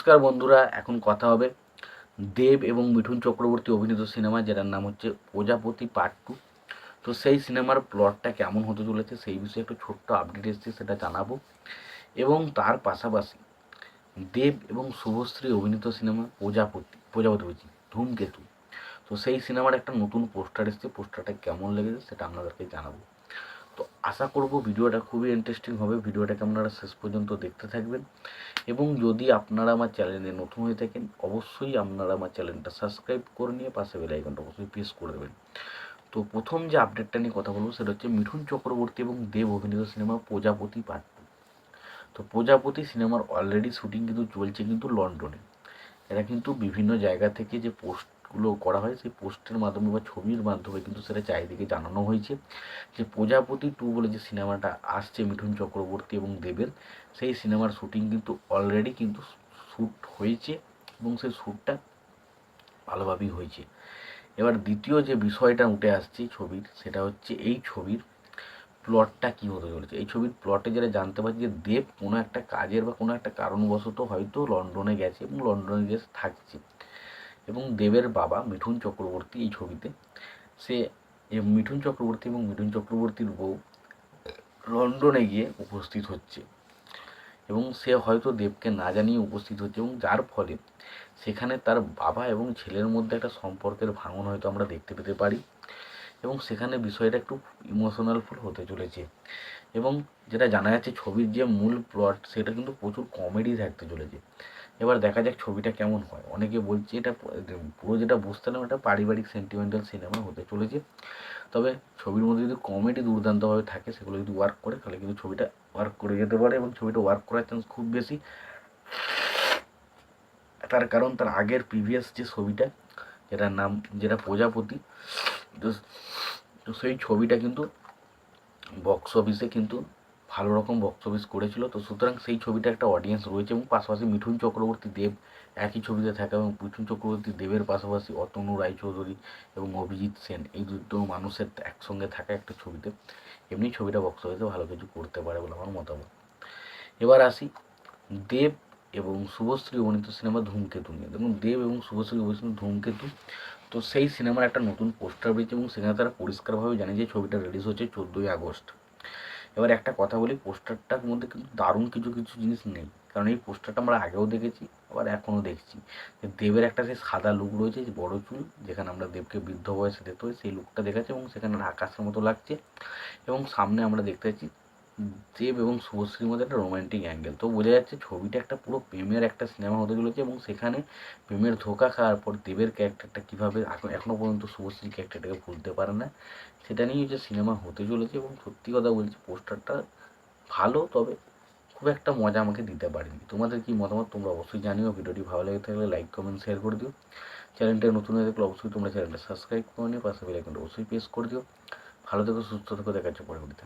নমস্কার বন্ধুরা, এখন কথা হবে দেব এবং মিঠুন চক্রবর্তী অভিনীত সিনেমা যেটার নাম হচ্ছে প্রজাপতি পার্ট টু তো সেই সিনেমার প্লটটা কেমন হতে চলেছে সেই বিষয়ে একটু ছোট্ট আপডেট এসেছে, সেটা জানাব। এবং তার পাশাপাশি দেব এবং শুভশ্রী অভিনীত সিনেমা প্রজাপতি প্রজাপতি ধূমকেতু। তো সেই সিনেমার একটা নতুন পোস্টার এসেছে পোস্টারটা কেমন লেগেছে সেটা আপনাদেরকে জানাব। তো আশা করব ভিডিওটা খুবই ইন্টারেস্টিং হবে। ভিডিওটাকে আপনারা শেষ পর্যন্ত দেখতে থাকবেন। এবং যদি আপনারা আমার চ্যানেলে নতুন হয়ে থাকেন, অবশ্যই আপনারা আমার চ্যানেলটা সাবস্ক্রাইব করে নিয়ে পাশে বেল আইকনটা অবশ্যই প্রেস করে দেবেন। তো প্রথম যে আপডেটটা নিয়ে কথা বলব, সেটা হচ্ছে মিঠুন চক্রবর্তী এবং দেব অভিনীত সিনেমা প্রজাপতি পার্ট তো প্রজাপতি সিনেমার অলরেডি শুটিং কিন্তু চলছে কিন্তু লন্ডনে। এরা কিন্তু বিভিন্ন জায়গা থেকে যে পোস্টগুলো করা হয়, সেই পোস্টের মাধ্যমে বা ছবির মাধ্যমে কিন্তু সেটা চারিদিকে জানানো হয়েছে। যে প্রজাপতি টু বলে যে সিনেমাটা আসছে মিঠুন চক্রবর্তী এবং দেবের, সেই সিনেমার শুটিং কিন্তু অলরেডি কিন্তু শ্যুট হয়েছে এবং সেই শ্যুটটা ভালোভাবেই হয়েছে। এবার দ্বিতীয় যে বিষয়টা উঠে আসছে ছবির, সেটা হচ্ছে এই ছবির প্লটটা কী হতে চলেছে? এই ছবির প্লটে যেটা জানতে পারছি যে দেব কোনো একটা কাজের বা কোনো একটা কারণবশত হয়তো লন্ডনে গেছে এবং লন্ডনে গিয়ে থাকছে। এবং দেবের বাবা মিঠুন চক্রবর্তী এই ছবিতে। সে মিঠুন চক্রবর্তী এবং মিঠুন চক্রবর্তীর বউ লন্ডনে গিয়ে উপস্থিত হচ্ছে এবং সে হয়তো দেবকে না জানিয়ে উপস্থিত হচ্ছে এবং যার ফলে সেখানে তার বাবা এবং ছেলের মধ্যে একটা সম্পর্কের ভাঙন হয়তো আমরা দেখতে পেতে পারি এবং সেখানে বিষয়টা একটু ইমোশনাল ফুল হতে চলেছে এবং যেটা জানা যাচ্ছে ছবির যে মূল প্লট সেটা কিন্তু প্রচুর কমেডি থাকতে চলেছে। এবার দেখা যাক ছবিটা কেমন হয়। অনেকে বলছে এটা পুরো যেটা বুঝতে পারলাম এটা পারিবারিক সেন্টিমেন্টাল সিনেমা হতে চলেছে। তবে ছবির মধ্যে যদি কমেডি দুর্দান্তভাবে থাকে, সেগুলো যদি ওয়ার্ক করে, তাহলে কিন্তু ছবিটা ওয়ার্ক করে যেতে পারে এবং ছবিটা ওয়ার্ক করার চান্স খুব বেশি। তার কারণ তার আগের প্রিভিয়াস যে ছবিটা, যেটার নাম, যেটা প্রজাপতি, তো সেই ছবিটা কিন্তু বক্স অফিসে কিন্তু ভালো রকম বক্স অফিস করেছিল। তো সুতরাং সেই ছবিটা একটা অডিয়েন্স রয়েছে এবং পাশাপাশি মিঠুন চক্রবর্তী দেব একই ছবিতে থাকে এবং মিঠুন চক্রবর্তী দেবের পাশাপাশি অতনু রায়চৌধুরী এবং অভিজিৎ সেন এই দুটো মানুষের একসঙ্গে থাকা একটা ছবিতে। এমনি ছবিটা বক্স অফিসে ভালো কিছু করতে পারে বলে আমার মতামত। এবার আসি দেব এবং শুভশ্রী অভিনীত সিনেমা ধূমকেতু নিয়ে। দেখুন, দেব এবং শুভশ্রী অভিনীত ধূমকেতু, তো সেই সিনেমার একটা নতুন পোস্টার বেরিয়েছে এবং সেখানে তারা পরিষ্কারভাবে জানে যে ছবিটা রিলিজ হচ্ছে চোদ্দোই আগস্ট। এবার একটা কথা বলি, পোস্টারটার মধ্যে কিন্তু দারুণ কিছু কিছু জিনিস নেই। কারণ এই পোস্টারটা আমরা আগেও দেখেছি, আবার এখনও দেখছি। যে দেবের একটা সেই সাদা লুক রয়েছে, যে বড়ো চুল, যেখানে আমরা দেবকে বৃদ্ধ বয়সে দেখতে পাই, সেই লুকটা দেখাচ্ছে এবং সেখানে আকাশের মতো লাগছে। এবং সামনে আমরা দেখতে পাচ্ছি দেব এবং শুভশ্রীর মধ্যে একটা রোমান্টিক অ্যাঙ্গেল তো বোঝা যাচ্ছে ছবিটা একটা পুরো প্রেমের একটা সিনেমা হতে চলেছে এবং সেখানে প্রেমের ধোকা খাওয়ার পর দেবের ক্যারেক্টারটা কীভাবে এখনও পর্যন্ত শুভশ্রীর ক্যারেক্টারটাকে ভুলতে পারে না। সেটা নিয়ে যে সিনেমা হতে চলেছে এবং সত্যি কথা বলছি পোস্টারটা ভালো, তবে খুব একটা মজা আমাকে দিতে পারেনি। তোমাদের কি মতামত তোমরা অবশ্যই জানিও। ভিডিওটি ভালো লেগে থাকলে লাইক কমেন্ট শেয়ার করে দিও। চ্যানেলটা নতুন হয়ে থাকলে অবশ্যই তোমরা চ্যানেলটা সাবস্ক্রাইব করে নিও। পাশে বেলাইকনটা অবশ্যই প্রেস করে দিও। ভালো থেকো, সুস্থ থেকো। দেখাচ্ছে পরবর্তীতে।